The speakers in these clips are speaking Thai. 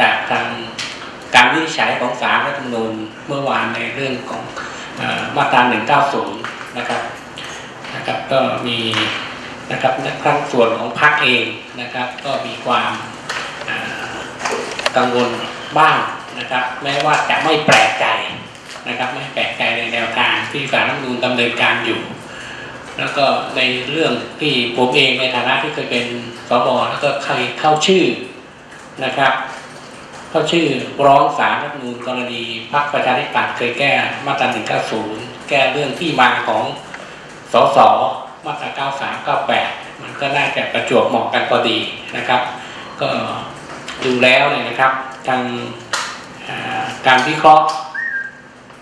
จากทางการวินิจฉัยของศาลรัฐธรรมนูญเมื่อวานในเรื่องของมาตรา 190 นะครับนะครับก็มีนะครับทั้งส่วนของพรรคเองนะครับ ก็มีความกังวลบ้างนะครับ แม้ว่าจะไม่แปลกใจนะครับ ไม่แปลกใจในแนวทางที่ศาลรัฐธรรมนูญดำเนินการอยู่ แล้วก็ในเรื่องที่ผมเองในฐานะที่เคยเป็นสบแล้วก็เคยเข้าชื่อนะครับ เขาชื่อร้องสารรัฐนูลกรณีพรรคประชาธิปัตย์เคยแก้มาตรา 190 แก้เรื่องที่มาของสสมาตรา 93 98 มันก็น่าจะประจวบเหมาะกันพอดีนะครับ ก็ดูแล้วเนี่ยนะครับทางการวิเคราะห์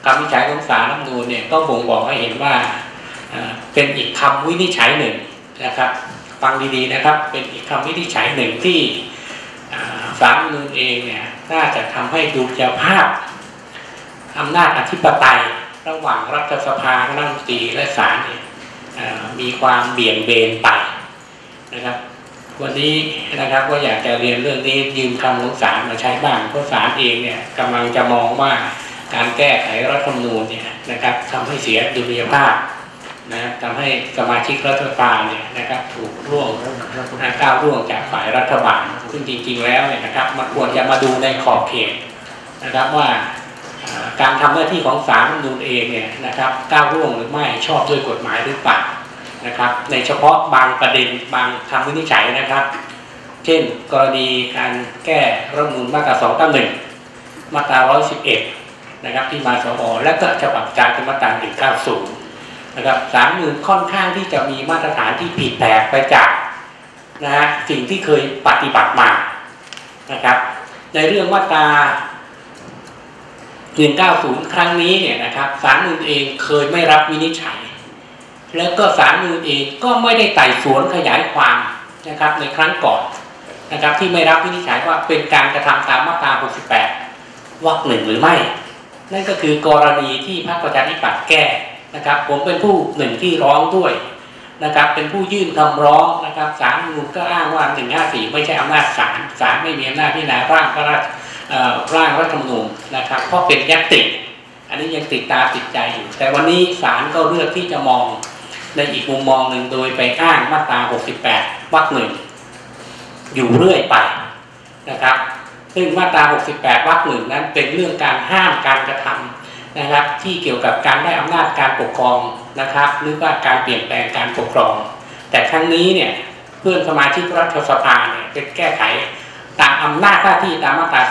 การวิจัยของสารรัฐนูลเนี่ยก็บ่งบอกให้เห็นว่าเป็นอีกคำวินิจฉัยหนึ่งนะครับฟังดีๆนะครับ เป็นอีกคำวินิจฉัยหนึ่งที่สารนูนเองเนี่ย น่าจะทำให้ดูจภาพอำนาจอธิปไตยระหว่างรัฐสภาคณะรัฐมนตรีและศาลเนี่ยมีความเบี่ยงเบนไปนะครับ วันนี้นะครับก็อยากจะเรียนเรื่องนี้ยืมคำของศาลมาใช้บ้างเพราะศาลเองเนี่ยกำลังจะมองว่าการแก้ไขรัฐธรรมนูญเนี่ยนะครับทำให้เสียดุลยภาพนะทำให้สมาชิกรัฐสภาเนี่ยนะครับถูกร่วงก้าวร่วงจากฝ่ายรัฐบาล ซึ่งจริงๆแล้วเนี่ยนะครับมันควรจะมาดูในขอบเขตนะครับว่าการทำหน้าที่ของศาลรัฐนูนเองเนี่ยนะครับก้าวร่วงหรือไม่ชอบด้วยกฎหมายหรือเปล่านะครับ ในเฉพาะบางประเด็นบางคำวินิจฉัยนะครับ เช่นกรณีการแก้รัฐมนูลมาตรา291มาตรา 111 นะครับที่มาสอและก็ฉบับจารย์มาตรา190 นะครับสามหมื่นค่อนข้างที่จะมีมาตรฐานที่ผิดแปลกไปจาก นะฮะสิ่งที่เคยปฏิบัติมานะครับ ในเรื่องมาตา190 ครั้งนี้เนี่ยนะครับสารนูนเองเคยไม่รับวินิจฉัย แล้วก็สารนูนเองก็ไม่ได้ไต่สวนขยายความนะครับ ในครั้งก่อนนะครับ ที่ไม่รับวินิจฉัยว่าเป็นการกระทำตามมาตรา 68 วรรคหนึ่งหรือไม่ นั่นก็คือกรณีที่พรรคประชาธิปัตย์แก้นะครับ ผมเป็นผู้หนึ่งที่ร้องด้วย นะครับ เป็นผู้ยื่นคำร้องนะครับศาลนูนก็อ้างว่าหนึ่งห้าสี่ไม่ใช่อำนาจศาลศาลไม่มีอำนาจพิจารณาร่างพระราชร่างรัฐธรรมนูญนะครับเพราะเป็นยัตติ อันนี้ยังติดตาติดใจอยู่ แต่วันนี้ศาลก็เลือกที่จะมองในอีกมุมมองหนึ่งโดยไปอ้างมาตรา 68วรรคหนึ่งอยู่เรื่อยไปนะครับ ซึ่งมาตรา 68วรรคหนึ่งนั้นเป็นเรื่องการห้ามการกระทำ นะครับที่เกี่ยวกับการได้อำนาจการปกครองนะครับหรือว่าการเปลี่ยนแปลงการปกครอง แต่ครั้งนี้เนี่ยเพื่อนสมาชิกรัฐสภาเนี่ยเป็นแก้ไขตามอำนาจหน้าที่ตามมาตรา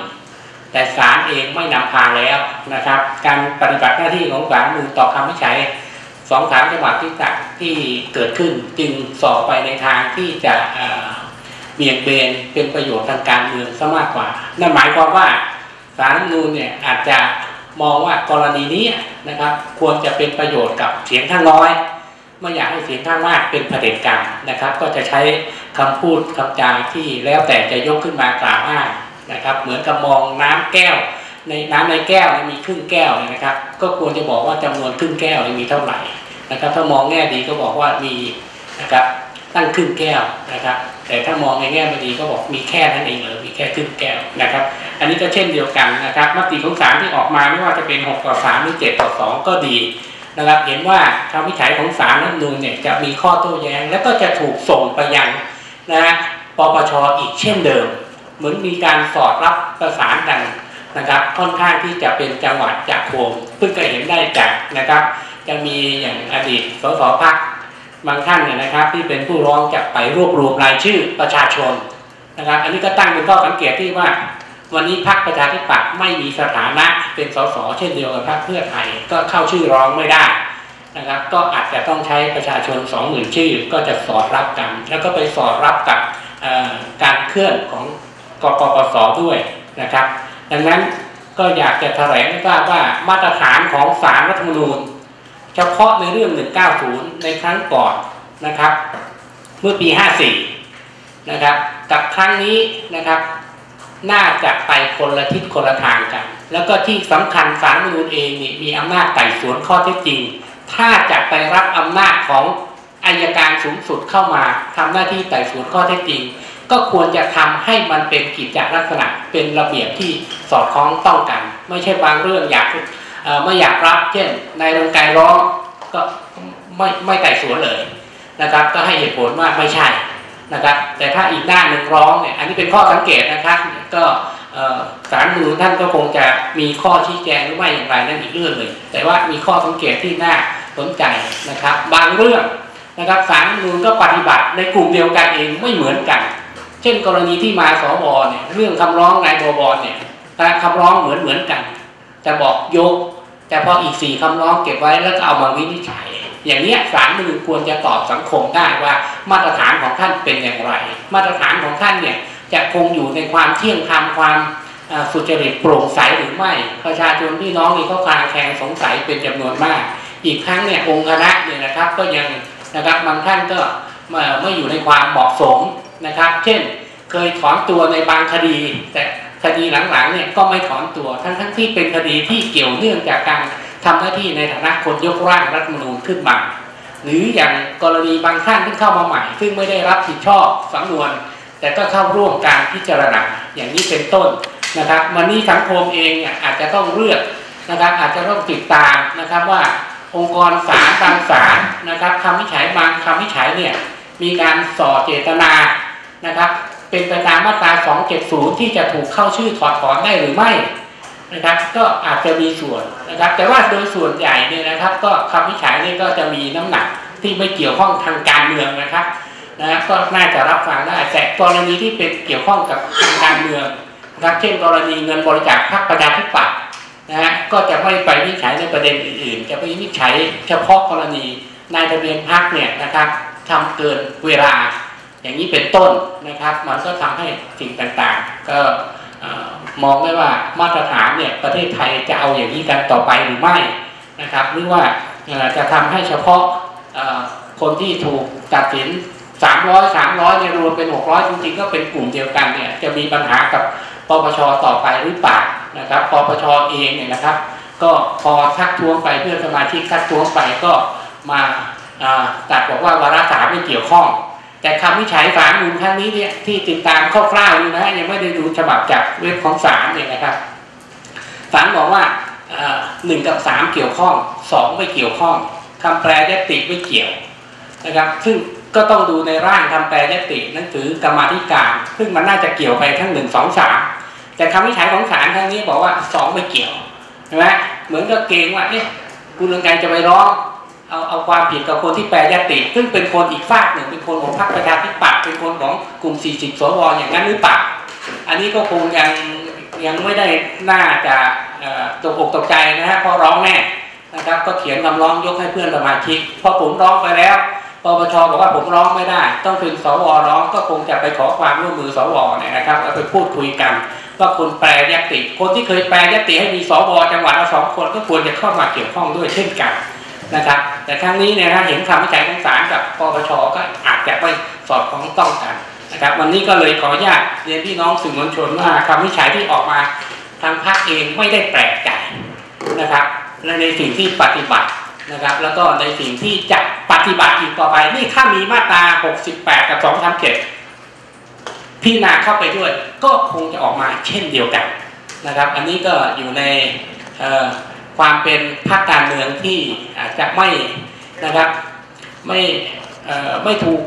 291 แต่ศาลเองไม่นำพาแล้วนะครับ การปฏิบัติหน้าที่ของศาลมือต่อคำวิจัยสองฐานจังหวัดที่ที่เกิดขึ้นจึงสอบไปในทางที่จะเบี่ยงเบนเป็นประโยชน์ทางการเมืองซะมากกว่า นั่นหมายความว่าสารนูนเนี่ยอาจจะ มองว่ากรณีนี้นะครับควรจะเป็นประโยชน์กับเสียงข้างน้อยไม่อยากให้เสียงข้างมากเป็นเผด็จการนะครับ ก็จะใช้คำพูดคำจาที่แล้วแต่จะยกขึ้นมากล่าวอ้างนะครับ เหมือนกับมองน้ำแก้ว ในน้ำในแก้วมีครึ่งแก้วนะครับ ก็ควรจะบอกว่าจำนวนครึ่งแก้วมีเท่าไหร่นะครับ ถ้ามองแง่ดีก็บอกว่ามีนะครับ ตั้งครึ่งแก้วนะครับ แต่ถ้ามองในแง่ไม่ดีก็บอกมีแค่นั้นเองหรือมีแค่ครึ่งแก้วนะครับ อันนี้ก็เช่นเดียวกันนะครับมติของศาลที่ออกมาไม่ว่าจะเป็น 6 ต่อ 3 หรือ 7 ต่อ 2 ก็ดีนะครับ เห็นว่าคำวิจัยของศาลรัฐนูนเนี่ยจะมีข้อโต้แย้ง และก็จะถูกส่งไปยังนะปปชอีกเช่นเดิม เหมือนมีการสอดรับประสานกันนะครับ ค่อนข้างที่จะเป็นจังหวัดจากโคมเพิ่งเคยเห็นได้จากนะครับ จะมีอย่างอดีตสสพัก บางท่านเนี่ยนะครับ ที่เป็นผู้ร้องจะไปรวบรวมรายชื่อประชาชนนะครับ อันนี้ก็ตั้งเป็นข้อสังเกตที่ว่า วันนี้พรรคประชาธิปัตย์ไม่มีสถานะเป็นสสเช่นเดียวกับพรรคเพื่อไทยก็เข้าชื่อร้องไม่ได้นะครับ ก็อาจจะต้องใช้ประชาชน 2 0,000 ชื่อก็จะสอดรับกัน แล้วก็ไปสอดรับกับการเคลื่อนของกกปสด้วยนะครับ ดังนั้นก็อยากจะแถลงให้ทราบว่ามาตรฐานของสารรัฐธรรมนูญ เฉพาะในเรื่อง 190 ในครั้งก่อนนะครับ เมื่อปี 54 นะครับ กับครั้งนี้นะครับ น่าจะไปคนละทิศคนละทางกัน แล้วก็ที่สำคัญสารมนูญเองนี่มีอำนาจไต่สวนข้อเท็จจริง ถ้าจะไปรับอำนาจของอายการสูงสุดเข้ามาทำหน้าที่ไต่สวนข้อเท็จจริง ก็ควรจะทำให้มันเป็นกิจจลักษณะเป็นระเบียบที่สอดคล้องต้องกัน ไม่ใช่บางเรื่องอยาก ไม่อยากรับเช่นในโรงกายร้องก็ไม่ไม่ไต่สวนเลยนะครับ ก็ให้เหตุผลว่าไม่ใช่นะครับ แต่ถ้าอีกด้านหนึ่งร้องเนี่ยอันนี้เป็นข้อสังเกตนะครับก็สารมือท่านก็คงจะมีข้อชี้แจงหรือไม่อย่างไรนั่นอีกเรื่องเลยแต่ว่ามีข้อสังเกตที่น่าสนใจนะครับ บางเรื่องนะครับสารมือก็ปฏิบัติในกลุ่มเดียวกันเองไม่เหมือนกัน เช่น กรณีที่มาสอบอเนี่ยเรื่องคำร้องนายบบเนี่ยคำร้องเหมือนเหมือนกันจะบอกยก แต่พออีกสี่คำร้องเก็บไว้แล้วก็เอามาวินิจฉัย อย่างนี้สารมือควรจะตอบสังคมได้ว่ามาตรฐานของท่านเป็นอย่างไร มาตรฐานของท่านเนี่ยจะคงอยู่ในความเที่ยงธรรมความสุจริตโปร่งใสหรือไม่ ประชาชนพี่น้องนี่เขาคลางแคลงสงสัยเป็นจำนวนมาก อีกครั้งเนี่ยองค์คณะเนี่ยนะครับก็ยังนะครับบางท่านก็ไม่อยู่ในความเหมาะสมนะครับ เช่น เคยถอนตัวในบางคดี แต่ คดีหลังๆเนี่ยก็ไม่ถอนตัวทั้งทั้งที่เป็นคดีที่เกี่ยวเนื่องจากการทำหน้าที่ในฐานะคนยกร่างรัฐมนูญขึ้นมา หรืออย่างกรณีบางท่านที่เข้ามาใหม่ ซึ่งไม่ได้รับผิดชอบสำนวน แต่ก็เข้าร่วมการพิจารณาอย่างนี้เป็นต้นนะครับมันนี่สังคมเองเนี่ยอาจจะต้องเลือกนะครับอาจจะต้องติดตามนะครับว่าองค์กรศาลบางศาลนะครับคำวิจัยบางคำวิจัยเนี่ยมีการส่อเจตนานะครับ เป็นไปตามมาตรา 270 ที่จะถูกเข้าชื่อถอดถอนได้หรือไม่นะครับ ก็อาจจะมีส่วนนะครับ แต่ว่าโดยส่วนใหญ่เนี่ยนะครับ ก็คำวิจัยนี่ก็จะมีน้ำหนักที่ไม่เกี่ยวข้องทางการเมืองนะครับนะก็น่าจะรับฟังได้แต่กรณีที่เป็นเกี่ยวข้องกับทางการเมืองนะครับเช่นกรณีเงินบริจาคพรรคประชาธิปัตย์นะฮะก็จะไม่ไปวิจัยในประเด็นอื่น ๆ จะไปวิจัยเฉพาะกรณีนายทะเบียนพรรคเนี่ยนะครับทำเกินเวลา อย่างนี้เป็นต้นนะครับ มันก็ทำให้สิ่งต่างๆ ก็มองได้ว่ามาตรฐานเนี่ยประเทศไทยจะเอาอย่างนี้กันต่อไปหรือไม่นะครับ หรือว่าจะทำให้เฉพาะคนที่ถูกตัดสิน 300 300เนี่ยรวมเป็น 600 จริงๆ ก็เป็นกลุ่มเดียวกันเนี่ยจะมีปัญหากับปปชต่อไปหรือเปล่านะครับปปชเองเนี่ยนะครับ ก็พอทักท้วงไปเพื่อนสมาชิกทักท้วงไปก็มาตัดบอกว่าวาระสามไม่เกี่ยวข้อง แต่คำวิจัยสารมูลครั้งนี้เนี่ยที่ติดตามคร่าวๆนี่นะยังไม่ได้ดูฉบับจากเว็บของศาลเนี่ยนะครับศาลบอกว่าหนึ่งกับสามเกี่ยวข้องสองไม่เกี่ยวข้องคำแปลยติไม่เกี่ยวนะครับซึ่งก็ต้องดูในร่างคำแปลยตินั่นคือกรรมธิการ ซึ่งมันน่าจะเกี่ยวไปทั้งหนึ่งสองสามแต่คำวิจัยของศาลครั้งนี้บอกว่าสองไม่เกี่ยวใช่ไหมเหมือนกับเกงว่าเนี่ยคุณเรืองไกรจะไปร้อง เอาเอาความผิดกับคนที่แปลยติซึ่งเป็นคนอีกฝากหนึ่งเป็นคนของพรรคประชาธิปัตย์เป็นคนของกลุ่ม 40 สวอย่างนั้นหรือเปล่าอันนี้ก็คงยังยังไม่ได้น่าจะตกอกตกใจนะฮะพราะร้องแน่นะครับก็เขียนคำร้องยกให้เพื่อนสมาชิกพอผมร้องไปแล้วปปชบอกว่าผมร้องไม่ได้ ต้องเป็นสวร้องก็คงจะไปขอความร่วมมือสวเนี่ยนะครับแล้วไปพูดคุยกัน ว่าคนแปลยติ คนที่เคยแปลยติให้มีสวจังหวัดละสองคนก็ควรจะเข้ามาเกี่ยวข้องด้วยเช่นกัน นะครับ แต่ครั้งนี้เนี่ยนะเห็นคำวิจัยของศาลกับปปชก็อาจจะไม่สอดคล้องต้องกันนะครับ วันนี้ก็เลยขออนุญาตเรียนพี่น้องสื่อมวลชนว่าคำวิจัยที่ออกมาทางพรรคเองไม่ได้แปลกใจนะครับและในสิ่งที่ปฏิบัตินะครับ แล้วก็ในสิ่งที่จะปฏิบัติอีกต่อไปนี่ถ้ามีมาตรา 68 กับ 237พิจารณาเข้าไปด้วย ก็คงจะออกมาเช่นเดียวกันนะครับ อันนี้ก็อยู่ใน ความเป็นพรรคการเมืองที่อาจจะไม่นะครับไม่ไม่ถูก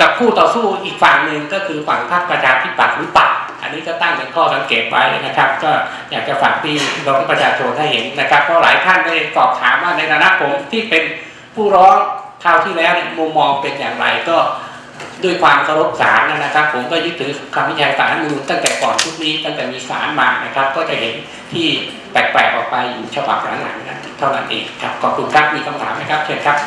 กับคู่ต่อสู้อีกฝั่งหนึ่งก็คือฝั่งพรรคประชาธิปัตย์หรือเปล่าอันนี้ก็ตั้งเป็นข้อสังเกตไว้นะครับ ก็อยากจะฝากพี่น้องประชาชนให้เห็นนะครับ เพราะหลายท่านได้สอบถามว่าในฐานะผมที่เป็นผู้ร้องคราวที่แล้วเนี่ยมุมมองเป็นอย่างไรก็ ด้วยความเคารพศาลนะครับ ผมก็ยึดถือคำวิจัยศาลมูลตั้งแต่ก่อนชุดนี้ตั้งแต่มีศาลมานะครับ ก็จะเห็นที่แปลกๆออกไปอยู่ฉบับหลังๆนะเท่านั้นเองครับขอบคุณครับมีคำถามไหมครับเชิญครับ